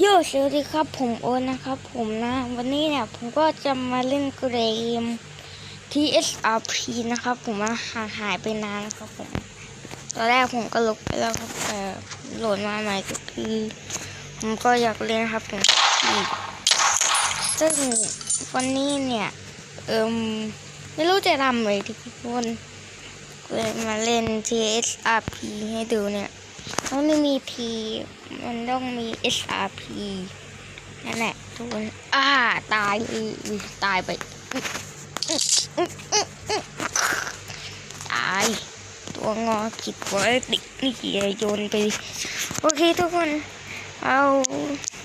โยสวัสดีครับผมโอนนะครับ ผมนะ วันนี้เนี่ยผมก็จะมาเล่นเกม TSRP นะครับ ผมว่าห่างหายไปนานนะครับผม ตอนแรกผมก็ลบไปแล้วครับแต่โหลดมาใหม่ก็คือ ผมก็อยากเล่นครับผมอีกซึ่งวันนี้เนี่ย เอิมไม่รู้จะทำอะไรทุกคนเลยมาเล่น TSRP ให้ดูเนี่ย ต้องไม่มี P มันต้องมี SRP นั่นแหละทุกคนอ่าตายตายไปตาย ตัวงอขิดไว้ติดนี่เกียโยนไป โอเคทุกคน เอา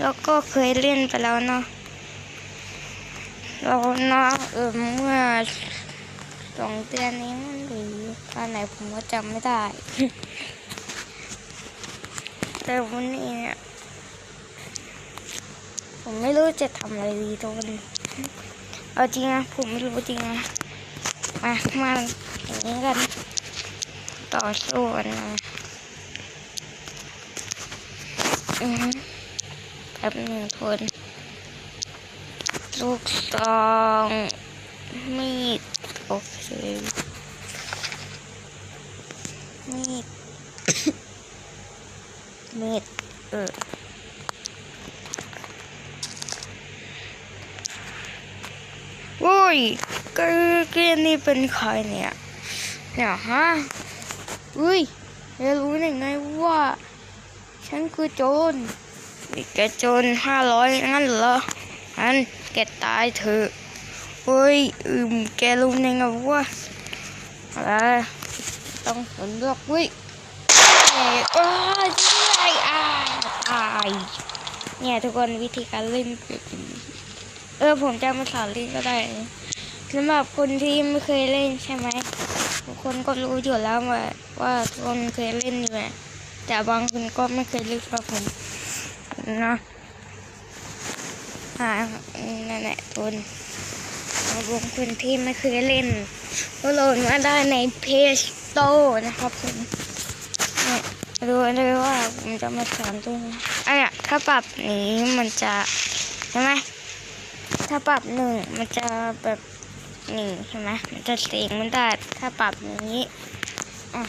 แล้วก็เคยเล่นไปแล้วเนาะเราเนาะเออเมื่อสองเดือนนี้มันหรือตอนไหนผมก็จำไม่ได้ แต่วันนี้เนี่ยผมไม่รู้จะทำอะไรดีทุกคนเอาจริงนะผมไม่รู้จริงนะมามาอย่างนี้กัน ต่อสู้กันนะอือแป๊บหนึ่งทนลูกซองมีดโอเคมีด มีดเออโว้ยก็เกมนี้เป็นใครเนี่ยเนี่ยฮะอุ้ยจะรู้ได้ไงว่า ฉันคือโจรนี่แกโจรห้าร้อยงั้นเหรองั้นแกตายเถอะเฮ้ยอืมแกรู้ได้ไงว่าอะไรต้องสนเลือกเว้ยเอ้ยโอ้ย ช่วยอ่าตาย เนี่ยทุกคนวิธีการเล่นเอย่างนี้เออผมจะมาสอนเล่นก็ได้สำหรับคนที่ไม่เคยเล่นใช่ไหมทุกคนก็รู้อยู่แล้วว่าว่าทุกคนเคยเล่นอยู่แหละแต่บางคนก็ไม่เคยเล่นกับผมนะอ่านั่นแหละทุกคนบางคนที่ไม่เคยเล่นก็โหลดมาได้ในเพจโตนะครับผมเนี่ย ดูเลยว่าผมจะมาสอนตรงอันเนี้ยถ้าปรับนี้มันจะใช่ไหมถ้าปรับหนึ่งมันจะแบบนี่ใช่ไหมมันจะเสียงมันได้ถ้าปรับนี้อะ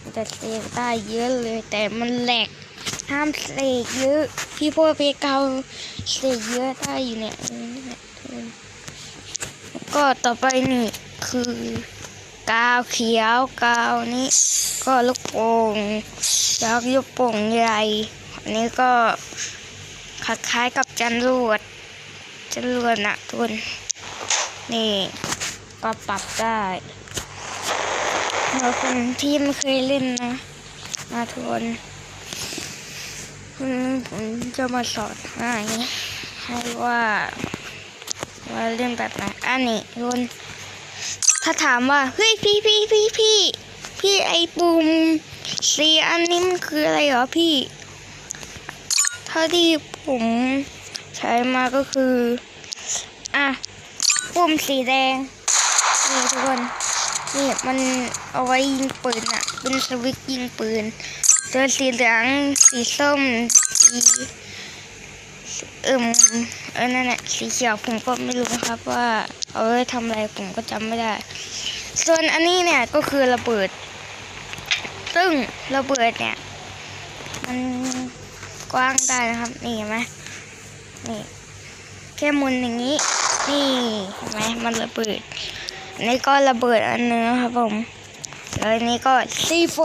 มันจะเสียงได้เยอะเลย แต่มันแหลกห้ามเสียงเยอะ พี่พวกพี่เกาเสียงเยอะได้อยู่เนี่ยก็ต่อไปนี่คือกาวเขียวกาวนี้ก็ลูกโป่ง ยักษ์ลูกโป่งใหญ่อันนี้ก็คล้ายๆกับจันรวดจันรวดนะทุน นี่ก็ปรับได้เราคนที่ไม่เคยเล่นนะมาทุกคนผมจะมาสอนให้ให้ว่าว่าเล่นแบบไหนอันนี้ทุนถ้าถามว่า เฮ้ยพี่พี่พี่พี่พี่ไอปุ่ม สีอันนี้มันคืออะไรเหรอพี่ เท่าที่ผมใช้มาก็คือ อะปุ่มสีแดง นี่ทุกคน นี่มันเอาไว้ยิงปืนอะเป็นสวิตยิงปืนส่วนสีเหลือง สีส้ม สีเอิ่มเออนั่นแหละสีเขียวผมก็ไม่รู้นะครับว่า เอาไว้ทำอะไรผมก็จำไม่ได้ ส่วนอันนี้เนี่ยก็คือระเบิด ซึ่งระเบิดเนี่ย มันกว้างได้นะครับ นี่เห็นไหมนี่แค่มุนอย่างนี้ นี่เห็นไหมมันระเบิดอันนี้ก็ระเบิดอันนึงนะครับผมแล้วอันนี้ก็ C4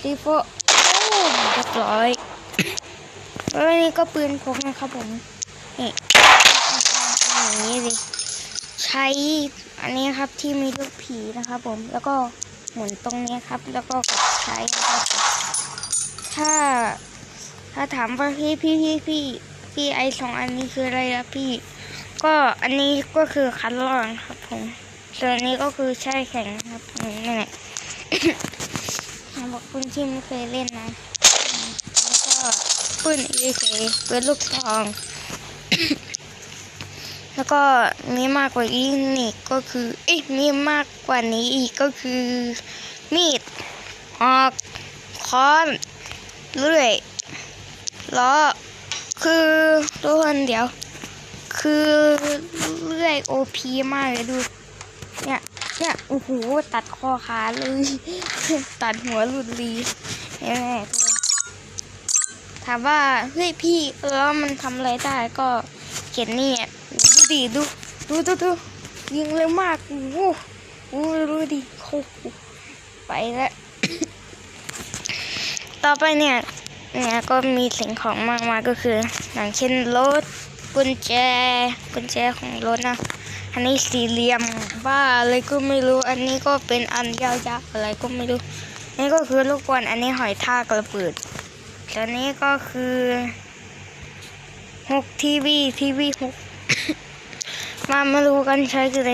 C4 โอ้เรียบร้อยแล้วอันนี้ก็ปืนพกนะครับผมนี่อย่างนี้สิใช้อันนี้ครับที่มีลูกผีนะครับผมแล้วก็หมุนตรงนี้ครับ แล้วก็กดใช้นะครับถ้า ถาถามว่าพี่พี่พี่พี่พี่ไอสองอันนี้คืออะไรอะพี่ ก็อันนี้ก็คือคันลอนครับผม ส่วนอันนี้ก็คือแช่แข็งครับนั่แหละสำหรับคุณที่ไม่เคยเล่นนะแล้วก็ปืนเอเคปืนลูกซอง แล้วก็มีมากกว่านี้นี่ก็คือเอ๊ะมีมากกว่านี้อีกก็คือมีดหอกค้อนเลื่อย ล้อคือทุกคนเดี๋ยว คือเลื่อยโอพีมากเลยดู เนี่ยเนี่ยโอ้โหตัดคอขาเลย ตัดหัวหลุดลีแน่ถามว่าเฮ้ยพี่แล้วมันทำอะไรได้ก็เขียนนี่อะดูดิดูดูดูดูยิงเร็วมากโอ้โหโอ้ดูดิโอ้โหไปแล้วต่อไปเนี่ย เนี่ยก็มีสิ่งของมากมายก็คืออย่างเช่นรถกุญแจ กุญแจของรถนะอันนี้สี่เหลี่ยมบ้าอะไรก็ไม่รู้ อันนี้ก็เป็นอันยาวๆอะไรก็ไม่รู้ นี่ก็คือลูกบอลอันนี้หอยทากระเบิดตัวนี้ก็คือหกทีวีทีวีหกมามาดูกันใช้คืออะไร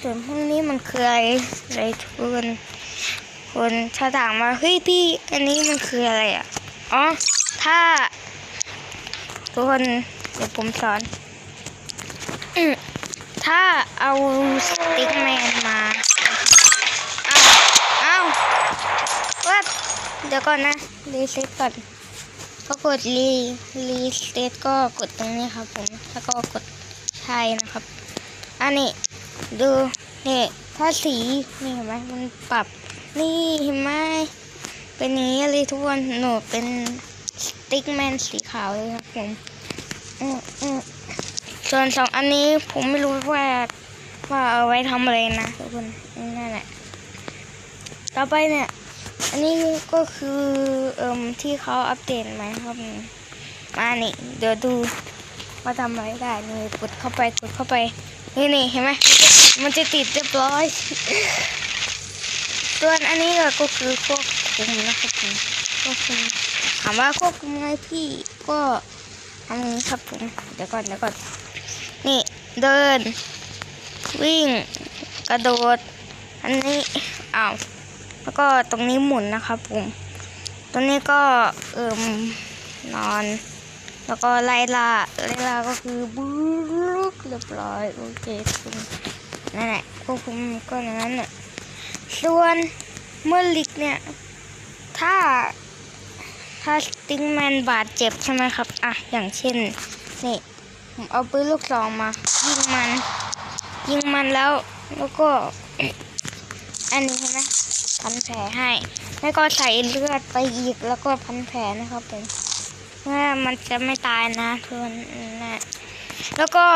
ส่วนพวกนี้มันคืออะไรอะไรทุกคนคนถ้าถามว่าเฮ้ยพี่ อันนี้มันคืออะไรอะ อ๋อ ถ้า ทุกคน เดี๋ยวผมสอนอืมถ้าเอาสติ๊กแมนมาเอาเอาวัดเดี๋ยวก่อนนะ รีเซ็ตก่อนก็กดรีรีเซ็ตก็กดตรงนี้ครับผม แล้วก็กดใช่นะครับ อันนี้ดูนี่ถ้าสีนี่เห็นไหมมันปรับ นี่เห็นไหม เป็นนี้เลยทุกคนหนูเป็นสติ๊กแมนสีขาวเลยครับผมอืมอืมส่วนสองอันนี้ผมไม่รู้ว่าว่าเอาไว้ทำอะไรนะทุกคนนั่นแหละ ต่อไปเนี่ย อันนี้ก็คือเอ่มที่เขาอัปเดตมครับมานี่เดี๋ยวดูว่าทำอะไรได้นี่กดเข้าไปกดเข้าไปนี่นี่เห็นไหมมันจะติดเรียบร้อย ส่วนอันนี้ก็คือควบ คุมนะครับผมควบคุมถามว่าควบคุมไงพี่ก็ทำอย่างนี้ครับผมเดี๋ยวก่อนเดี๋ยวก่อนนี่เดิน วิ่ง กระโดด อันนี้อ้าวแล้วก็ตรงนี้หมุนนะครับผมตรงนี้ก็เอิ่มนอน แล้วก็ไล่ล่าไล่ล่าก็คือบู๊กเรียบร้อยโอเคคุณนั่นแหละควบคุมก็นั้นน่ะส่วนเมื่อลิกเนี่ย ถ้า ถ้าติงแมนบาดเจ็บใช่ไหมครับ อะ อย่างเช่น นี่ ผมเอาปืนลูกซองมา ยิงมัน ยิงมันแล้ว แล้วก็ อันนี้ใช่ไหมพันแผลให้ แล้วก็ใส่เลือดไปอีก แล้วก็พันแผลนะครับผมเพื่อมันจะไม่ตายนะทุกคนนะ แล้วก็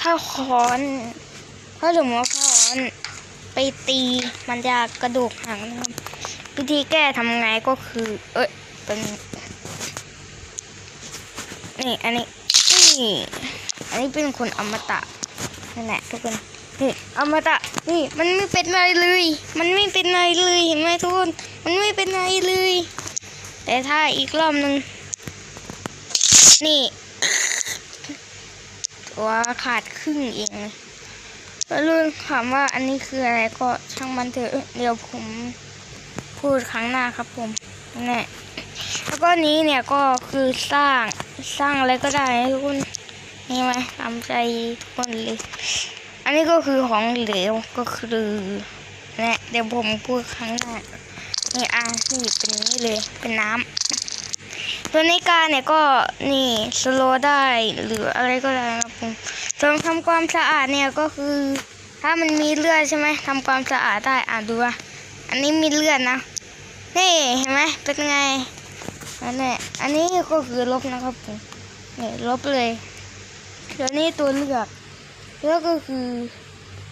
ถ้าคอน ถ้าสมมติว่าคอนไปตีมันจะกระดูกหักนะครับ วิธีแก้ทำไงก็คือ เอ้ยเป็นนี่อันนี้นี่อันนี้เป็นคนอมตะนั่นแหละทุกคนนี่อมตะนี่มันไม่เป็นอะไรเลย มันไม่เป็นอะไรเลยเห็นไหมทุกคนมันไม่เป็นอะไรเลย แต่ถ้าอีกรอบหนึ่งนี่ตัวขาดครึ่งเองเลยแล้วรุ่นถามว่าอันนี้คืออะไรก็ช่างมันเถอะเดี๋ยวผม พูดครั้งหน้าครับผมนั่แล้วก็นี้เนี่ยก็คือสร้างสร้างอะไรก็ได้ทุกคนนี่ไหมตามใจทุกคนเลยอันนี้ก็คือของเหลวก็คือเนี่ยเดี๋ยวผมพูดครั้งหน้านี่อะนี่เป็นนี้เลยเป็นน้ำตัวนี้การเนี่ยก็นี่สโลได้หรืออะไรก็ได้นะครับผมส่วนทำความสะอาดเนี่ยก็คือ ถ้ามันมีเลือดใช่ไหมทำความสะอาดได้อะดูอะอันนี้มีเลือดนะ นี่เห็นไหมเป็นไงอันนี้อันนี้ก็คือลบนะครับผมนี่ลบเลยเดี๋ยวนี้ตัวเลือกเลือกก็คือ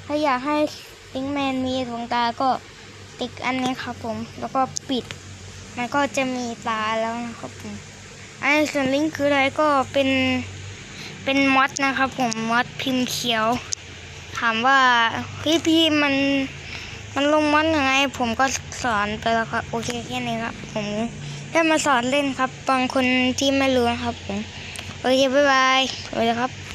ถ้าอยากให้ลิงแมนมีดวงตาก็ติ๊กอันนี้ครับผม แล้วก็ปิด มันก็จะมีตาแล้วนะครับผมอันนี้ส่วนลิงก์คืออะไรก็เป็นเป็นมอดนะครับผมมอดพิมพ์เขียว ถามว่าพี่พี่มัน มันลงมอนยังไง ผมก็สอนไปแล้วครับ โอเคแค่นี้ครับ ผมได้มาสอนเล่นครับ บางคนที่ไม่รู้ครับผม โอเค บ๊ายบายสวัสดีครับ